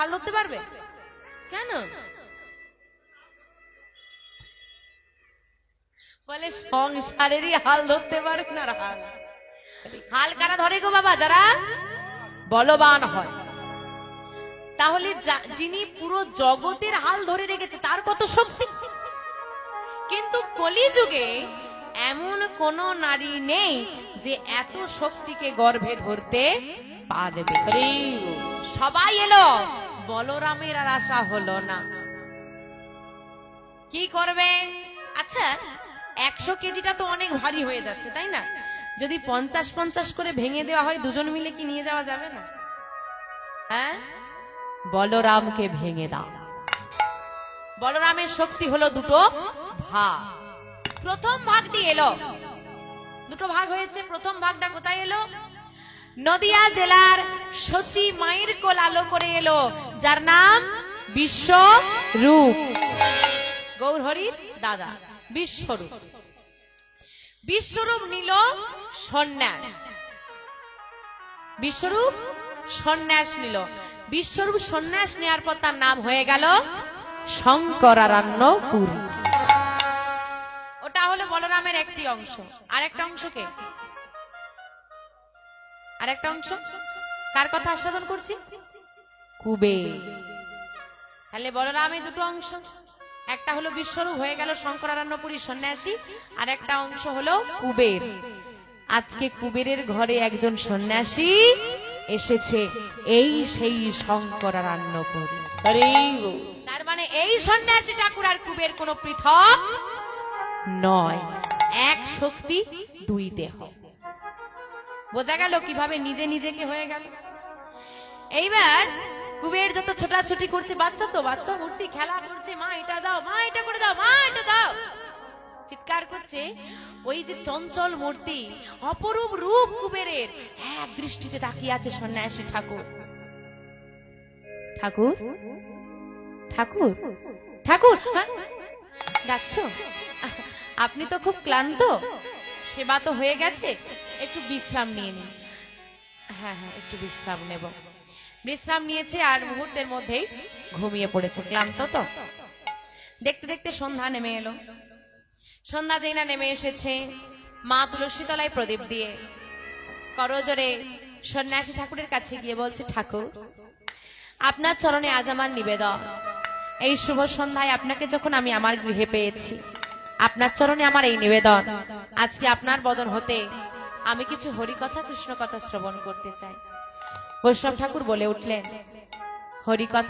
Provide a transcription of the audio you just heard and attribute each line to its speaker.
Speaker 1: হাল ধরতে পারবে? কেন? বলে সংসারেরই হাল ধরতে পারে না হাল। হাল কারা ধরে গো বাবা যারা বলবান হয়? তাহলে যিনি পুরো জগতের হাল ধরে রেখেছে তার কত শক্তি? কিন্তু কলিযুগে এমন কোন নারী নেই যে এত শক্তিকে গর্ভে ধরতে পারবে। সবাই এলো। বলরামের আর আশা হলো না। কি করবে? আচ্ছা একশো কেজিটা তো অনেক ভারী হয়ে যাচ্ছে, তাই না? যদি পঞ্চাশ পঞ্চাশ করে ভেঙে দেওয়া হয়, দুজন মিলে কি নিয়ে যাওয়া যাবে না? হ্যাঁ? বলরামকে ভেঙে দাও। বলরামের শক্তি হলো দুটো ভাগ। প্রথম ভাগটি এলো। দুটো ভাগ হয়েছে, প্রথম ভাগটা কোথায় এলো? নদিয়া জেলার সচি মায়ের কোল আলো করে এলো, যার নাম বিশ্বরূপ। গৌরহরির দাদা, বিশ্বরূপ। বিশ্বরূপ নিল সন্ন্যাস। বিশ্বরূপ সন্ন্যাস নিল। বিশ্বরূপ সন্ন্যাস নেওয়ার পর তার নাম হয়ে গেল শঙ্করারণ্য পুরী ওটা হলো বলরামের একটি অংশ। আর একটা অংশকে আর একটা অংশ? কার কথা আস্বাদন করছি? কুবে তাহলে বলরামের দুটো অংশ। একটা হলো বিশ্বরূপ হয়ে গেল শঙ্করারণ্যপুরী সন্ন্যাসী আর একটা অংশ হলো কুবের। আজকে কুবেরের ঘরে একজন সন্ন্যাসী এসেছে এই সেই শঙ্করারণ্যপুরী। তার মানে এই সন্ন্যাসী ঠাকুর আর কুবের কোনো পৃথক নয়। এক শক্তি দুই দেহ। বোঝা গেল কীভাবে নিজে নিজেকে হয়ে গেল। এইবার কুবের যত ছোটাছুটি করছে, বাচ্চা তো বাচ্চা, মূর্তি, খেলা করছে, মা, এটা দাও, মা, এটা করে দাও, মা, এটা দাও। চিৎকার করছে, ওই যে চঞ্চল মূর্তি, অপরূপ রূপ কুবেরের, এক দৃষ্টিতে তাকিয়ে আছে সন্ন্যাসী ঠাকুর। ঠাকুর? ঠাকুর? ঠাকুর হ্যাঁ? ডাকছো? আপনি তো খুব ক্লান্ত। সেবা তো হয়ে গেছে, একটু বিশ্রাম নিয়ে নিন। হ্যাঁ হ্যাঁ একটু বিশ্রাম নেব। বিশ্রাম নিয়েছে আর মুহূর্তের মধ্যেই ঘুমিয়ে পড়েছে, ক্লান্ত তো? দেখতে দেখতে সন্ধ্যা নেমে এলো। সন্ধ্যা যেই না নেমে এসেছে, মা তুলসী তলায় প্রদীপ দিয়ে করজোরে সন্ন্যাসী ঠাকুরের কাছে গিয়ে বলছে, ঠাকুর, আপনার চরণে আজ আমার নিবেদন। এই শুভ সন্ধ্যায় আপনাকে যখন আমি আমার গৃহে পেয়েছি আপনার চরণে আমার এই নিবেদন। আজকে আপনার বদন হতে আমি কিছু হরি কথা কৃষ্ণ কথা শ্রবণ করতে চাই। বৈষ্ণব ঠাকুর বলে উঠলেন, হরিকথা